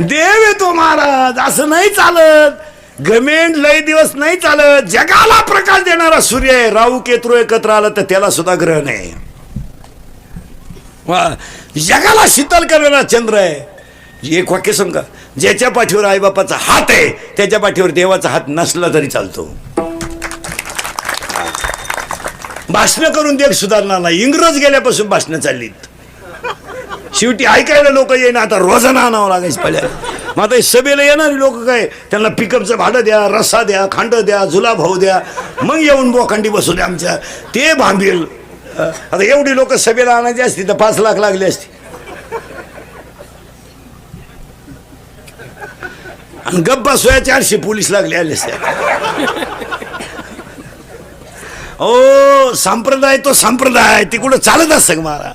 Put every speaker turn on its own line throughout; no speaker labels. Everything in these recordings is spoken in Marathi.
देव येतो महाराज असं नाही चालत. गमेंट लय दिवस नाही चालत. जगाला प्रकाश देणारा सूर्य आहे. राहू केतू एकत्र आलं तर त्याला सुद्धा ग्रहण आहे वा, जगाला शीतल करणारा चंद्र आहे. एक वाक्य सांग ज्याच्या पाठीवर आईबापाचा हात आहे त्याच्या पाठीवर देवाचा हात नसला तरी चालतो. भाषणं करून देख सुधारणार नाही इंग्रज गेल्यापासून भाषणं चाललीत. शेवटी ऐकायला लोक येईन आता रोजाना आणावं लागायचं पहिल्या मग आता हे सभेला येणारे लोक काय? त्यांना पिकअपचं भाडं द्या रस्सा द्या खांड द्या जुला भाऊ द्या. मग येऊन बोखांडी बसू द्या आमच्या. ते भांबेल. आता एवढी लोक सभेला आणायची असती तर पाच लाख लागली असती. आणि गप्पा सोया चारशे पोलीस लागले आले ओ संप्रदाय तो संप्रदाय. ती कुठं चालत असतं मला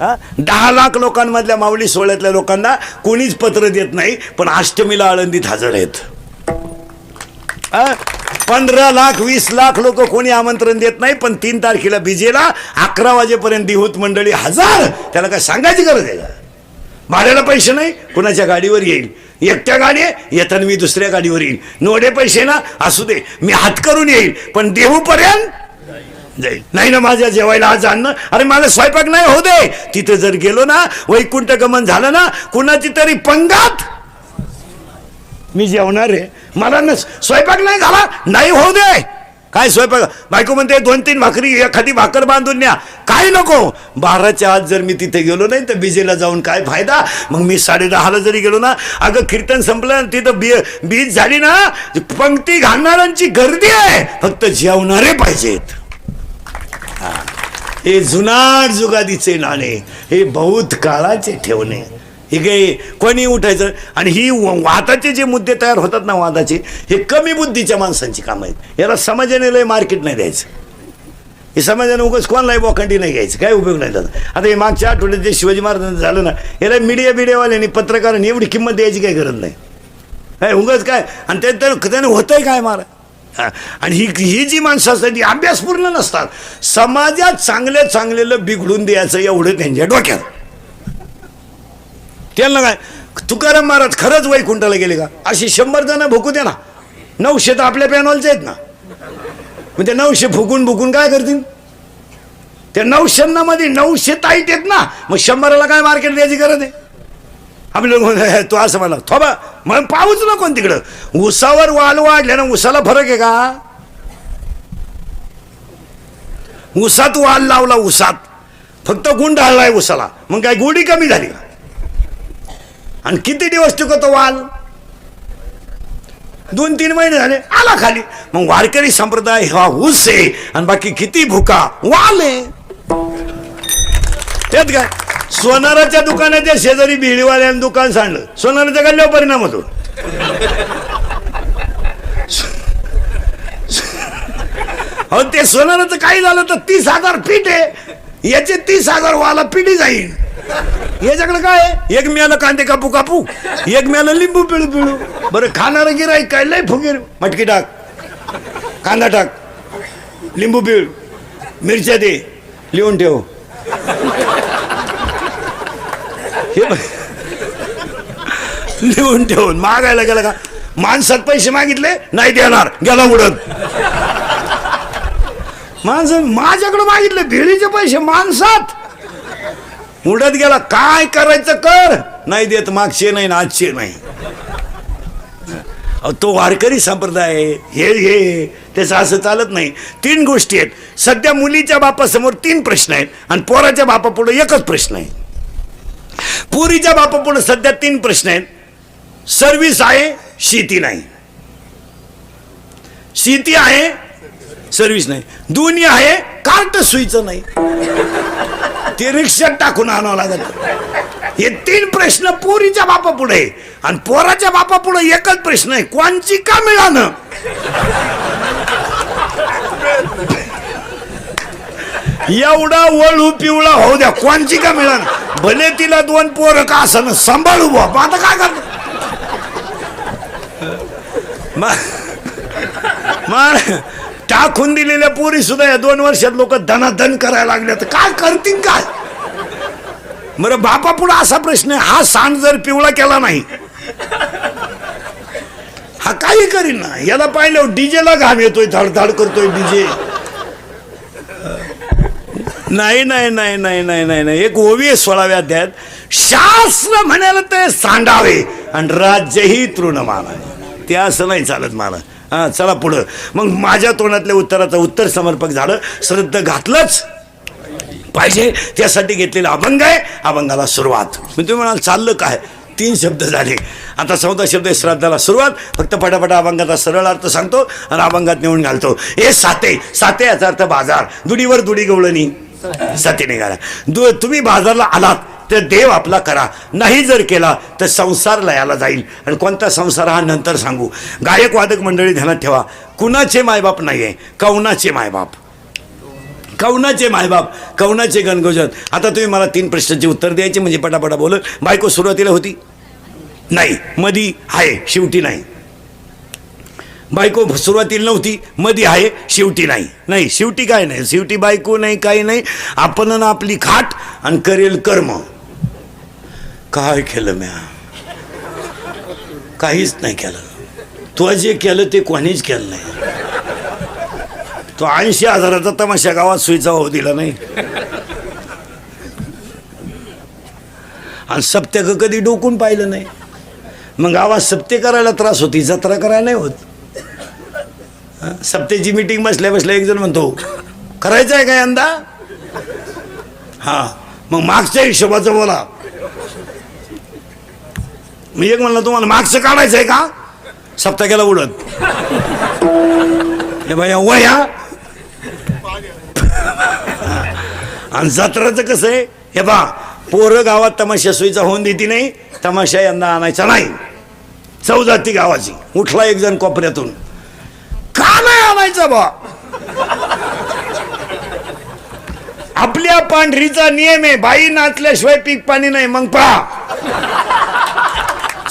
दहा लाख लोकांमधल्या माऊली सोहळ्यातल्या लोकांना कोणीच पत्र देत नाही पण अष्टमीला आळंदीत हजर आहेत. हा? पंधरा लाख वीस लाख लोक कोणी आमंत्रण देत नाही पण तीन तारखेला बिजेला अकरा वाजेपर्यंत दिहूत मंडळी हजार. त्याला काय सांगायची गरज आहे का? भाड्याला पैसे नाही कुणाच्या गाडीवर येईल? एकट्या गाडी येताना मी दुसऱ्या गाडीवर येईल. नोडे पैसे ना असू दे मी हात करून येईल पण देहूपर्यंत जाईल. नाही ना माझ्या जेवायला आज आणणं? अरे मला स्वयंपाक नाही होऊ दे. तिथे जर गेलो ना वैकुंठ गमन झालं ना कुणाची तरी पंगात मी जेवणार आहे. मला न स्वयंपाक नाही झाला नाही होऊ दे. काय स्वयंपाक? बायको म्हणते दोन तीन भाकरी एखादी भाकर बांधून न्या. काय नको? बाराच्या आत जर मी तिथे गेलो नाही तर बीजेला जाऊन काय फायदा? मग मी साडे दहाला जरी गेलो ना अगं कीर्तन संपलं तिथं बी बीज झाली ना पंक्ती घालणाऱ्यांची गर्दी आहे. फक्त जेवणारे पाहिजेत. हे जुनाट जुगादीचे नाणे हे बहुत काळाचे ठेवणे. हे काही कोणी उठायचं? आणि ही वादाचे जे मुद्दे तयार होतात ना वादाचे हे कमी बुद्धीच्या माणसांची कामं आहेत. याला समाजाने लय मार्केट नाही द्यायचं. हे समाजाने उगाच कोणालाही बोखंडी नाही घ्यायचं. काय उपयोग नाही त्याचा. आता हे मागच्या आठवड्यात जे शिवाजी महाराजांचं झालं ना याला मीडिया बिडियावाल्यांनी पत्रकारांनी एवढी किंमत द्यायची काही गरज नाही. काय उगाच काय? आणि त्यानं त्याने होतंय काय महाराज आणि ही ही जी माणसं असतात ती अभ्यासपूर्ण नसतात. समाजात चांगले चांगलेलं बिघडून द्यायचं एवढं त्यांच्या डोक्यात. त्यांना काय तुकाराम महाराज खरंच वैकुंठाला गेले का? अशी शंभर जण भुकू दे ना. नऊशे तर आपल्या पॅनॉलचे आहेत ना. मग ते नऊशे फुकून फुकून काय करतील? त्या नऊशेंना मध्ये नऊशे ताईट आहेत ना. मग शंभराला काय मार्केट द्यायची गरज आहे? आम्ही लोक तू असं म्हणा थोबा मग पाहूच ना कोण तिकडं. उसावर वाल वाढल्या ना उसाला फरक आहे का? उसात वाल लावला उसात. फक्त गुंड हल्लाय उसाला. मग काय गोडी कमी झाली का? आणि किती दिवस टिकतो वाल? दोन तीन महिने झाले आला खाली. मग वारकरी संप्रदाय हा ऊस आहे आणि बाकी किती भुका? वाल आहे. त्यात काय? सोनाराच्या दुकानाच्या शेजारी बिळीवाल्यानं दुकान सांडलं. सोनाराच्या गल्ल्यावर परिणाम होतो. हो ते सोनाराचं काही झालं तर तीस हजार फीट आहे. याचे तीस हजार वाला पिढी जाईल याच्याकडे काय एक मिळालं कांदे कापू कापू एक मिळालं लिंबू पिळू पिळू. बरं खाणारं गिराय काय? लय फुगीर. मटकी टाक कांदा टाक लिंबू पिळ मिरच्या दे लिहून ठेव. हे बघ. लिहून ठेवून मागायला गेला का? माणसात पैसे मागितले नाही देणार. गेला उडत माणसं माझ्याकडे मागितले भिडीचे पैसे माणसात. उडत गेला काय करायचं कर? नाही देत मागचे नाही ना आजचे नाही. अहो, तो वारकरी संप्रदाय हे हे त्याचं असं चालत नाही. तीन गोष्टी आहेत. सध्या मुलीच्या बापासमोर तीन प्रश्न आहेत आणि पोराच्या बापापुढे एकच प्रश्न आहे. पुरीच्या बापापुढे सध्या तीन प्रश्न आहेत. सर्विस आहे शेती नाही. शेती आहे सर्विस नाही. दोन्ही आहे कार्ट सुईचं नाही. ते रिक्षात टाकून आणावं लागत हे तीन प्रश्न पोरीच्या बापा पुढे आणि पोराच्या बापा पुढे एकच प्रश्न आहे. कोणची का मिळालं? एवढा वळू पिवळा होऊ द्या कोणची का मिळालं? भले तिला दोन पोरं का असं सांभाळू बा आता काय करत मग टाकून दिलेल्या पोरी सुद्धा या दोन वर्षात लोक धनाधन करायला लागले तर काय करतील काय? बरं बापा पुढे असा प्रश्न आहे हा सांड जर पिवळा केला नाही हा काही करीन ना. याला पाहिलं डीजेला घाम येतोय धडधड करतोय डीजे. नाही नाही नाही नाही नाही नाही नाही. एक ओवी आहे सोळाव्या अध्यायात शास्त्र म्हणाल ते सांडावे आणि राज्यही तृणमाना. ते असं नाही चालत मला हा चला पुढं. मग माझ्या तोंडातल्या उत्तराचं उत्तर समर्पक झालं. श्रद्धा घातलंच. पाहिजे त्यासाठी घेतलेला अभंग आहे. अभंगाला सुरुवात. मग तुम्ही म्हणाल चाललं काय? तीन शब्द झाले. आता चौदा शब्द आहे श्राद्धाला सुरुवात. फक्त पटापटा अभंगाचा सरळ अर्थ सांगतो आणि अभंगात नेऊन घालतो. हे साते. साते याचा अर्थ बाजार. दुडीवर दुडी गवळणी. सती निघाला. दु तुम्ही बाजारला आलात तर देव आपला करा. नाही जर केला तर संसार लयाला जाईल. आणि कोणता संसार हा नंतर सांगू. गायक वादक मंडळी ध्यानात ठेवा. कुणाचे मायबाप नाही आहे कवनाचे मायबाप. कवनाचे मायबाप कवनाचे गणगोजन. आता तुम्ही मला तीन प्रश्नाचे उत्तर द्यायचे म्हणजे पटापटा बोल बायको सुरुवातीला होती? नाही. मधी आहे शेवटी नाही. बायको सुरुवातीला नव्हती मधी आहे शेवटी नाही. नाही शेवटी काय नाही? शेवटी बायको नाही काही नाही. आपण आणि आपली खाट आणि करेल कर्म. काय केलं म्या? काहीच नाही केलं. तुला जे केलं ते कोणीच केलं नाही. तो ऐंशी हजाराचा तमाशा गावात सुईचा हो दिला नाही. आणि सप्त्याक कधी डोकून पाहिलं नाही. मग गावात सप्ते करायला त्रास होती जत्रा करायला नाही होत. सप्तेची मीटिंग बसल्या बसल्या एक जण म्हणतो करायचं आहे काय यंदा? हा. मग मागच्या हिशोबाचं बोला. मी एक म्हणलं तुम्हाला मागचं काढायचं आहे का? सप्ताक्याला उडत. हे भाई वया आणि जत्राचं कसं आहे? हे बा पोरं गावात तमाशा सोयीचा होऊन देती नाही तमाशा यंदा आणायचा नाही. चौजाती गावाची. उठला एक जण कोपऱ्यातून. का बा. आपल्या पांढरीचा नियम आहे बाई नाचल्याशिवाय पीक पाणी नाही मग पहा.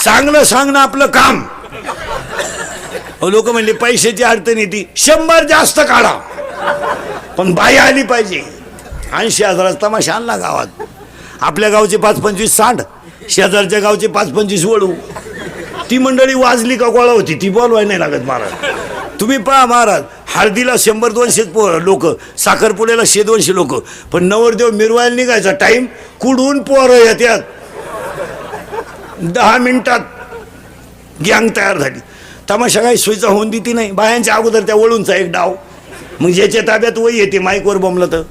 चांगलं सांगणं आपलं काम. लोक म्हणले पैशाची अडचण येते. शंभर जास्त काढा. पण बाई आली पाहिजे. ऐंशी हजाराचा तमाशा आणला गावात. आपल्या गावचे पाच पंचवीस साठ शेजारच्या गावचे पाच पंचवीस वळू. ती मंडळी वाजली का गोळा होती? ती बोलवाय नाही लागत महाराज. तुम्ही पहा महाराज हळदीला शंभर दोनशे लोक साखरपुड्याला शे दोनशे लोक. पण नवरदेव मिरवायला निघायचा टाईम कुडून पोरं येत्यात? दहा मिनिटात गँग तयार झाली. तमाशा काही सोयीचा होऊन देती नाही. बायांच्या अगोदर त्या वळूनचा एक डाव. मग ज्याच्या ताब्यात वय येते माईकवर बोंबलं तर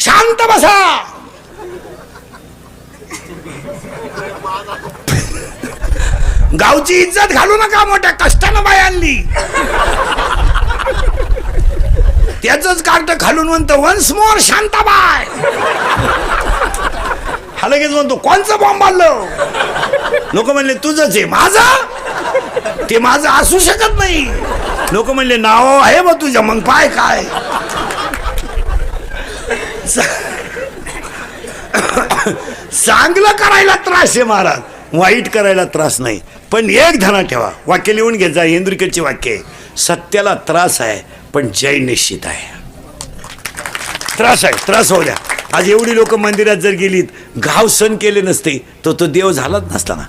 शांत बसा! गावची इज्जत घालू नका मोठ्या कष्टानं बाय आणली. त्याच कार्ट घालून म्हणतो वन्स मोर शांताबाय हा लगेच म्हणतो कोणचं बॉम्ब आणलं? लोक म्हणले तुझंच जे माझं ते माझं असू शकत नाही. लोक म्हणले नाव आहे बा तुझ्या मग पाय काय? चांगलं करायला त्रास आहे महाराज. वाईट करायला त्रास नाही. पण एक धना ठेवा. वाक्य लिहून घ्यायचा इंद्रिकेचे वाक्य आहे. सत्याला त्रास आहे पण जय निश्चित आहे. त्रास आहे. त्रास होऊ द्या. आज एवढी लोक मंदिरात जर गेलीत घाव सण केले नसते तर तो देव झालाच नसताना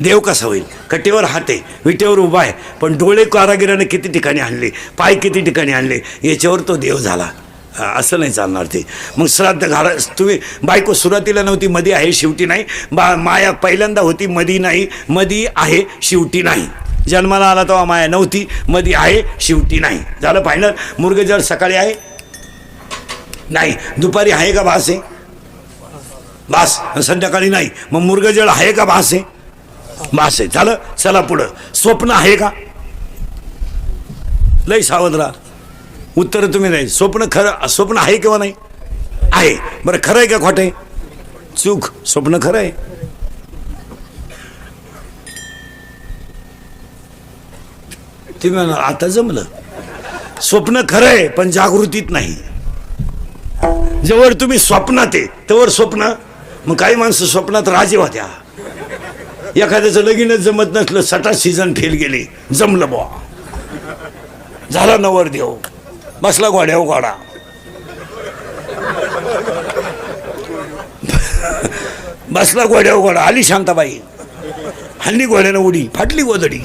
देव कसा होईल? कटेवर हात आहे विटेवर उभा आहे पण डोळे कारागिराने किती ठिकाणी आणले पाय किती ठिकाणी आणले याच्यावर तो देव झाला. असं नाही चालणार ते. मग श्राद्ध घाला तुम्ही बायको सुरुवातीला नव्हती मधी आहे शेवटी नाही. बा माया पहिल्यांदा होती मधी नाही मधी आहे शेवटी नाही. जन्माला आला तेव्हा माया नव्हती मधी आहे शेवटी नाही. झालं फायनल मुर्गजळ सकाळी आहे? नाही. दुपारी आहे का भास आहे भास. संध्याकाळी नाही. मग मुर्गजळ आहे का भास आहे भास आहे झालं? चला पुढं. स्वप्न आहे का? लई सावध राहा. उत्तर तुम्ही नाही. स्वप्न खरं स्वप्न आहे किंवा नाही? आहे. बरं खरं आहे का खोटं आहे? चूक. स्वप्न खरं आहे. तुम्ही म्हणाल आता जमलं. स्वप्न खरं आहे पण जागृतीत नाही. जवळ तुम्ही स्वप्नात आहे तवर स्वप्न. मग काही माणसं स्वप्नात राजे होत्या. एखाद्याचं लगीनच जमत नसलं सटा सीझन फेल गेले. जमलं बुवा. झाला नवर देव बसला घोड्या घोडा. बसला घोड्या घोडा. आली शांताबाई. हल्ली घोड्यानं उडी. फाटली गोदडी.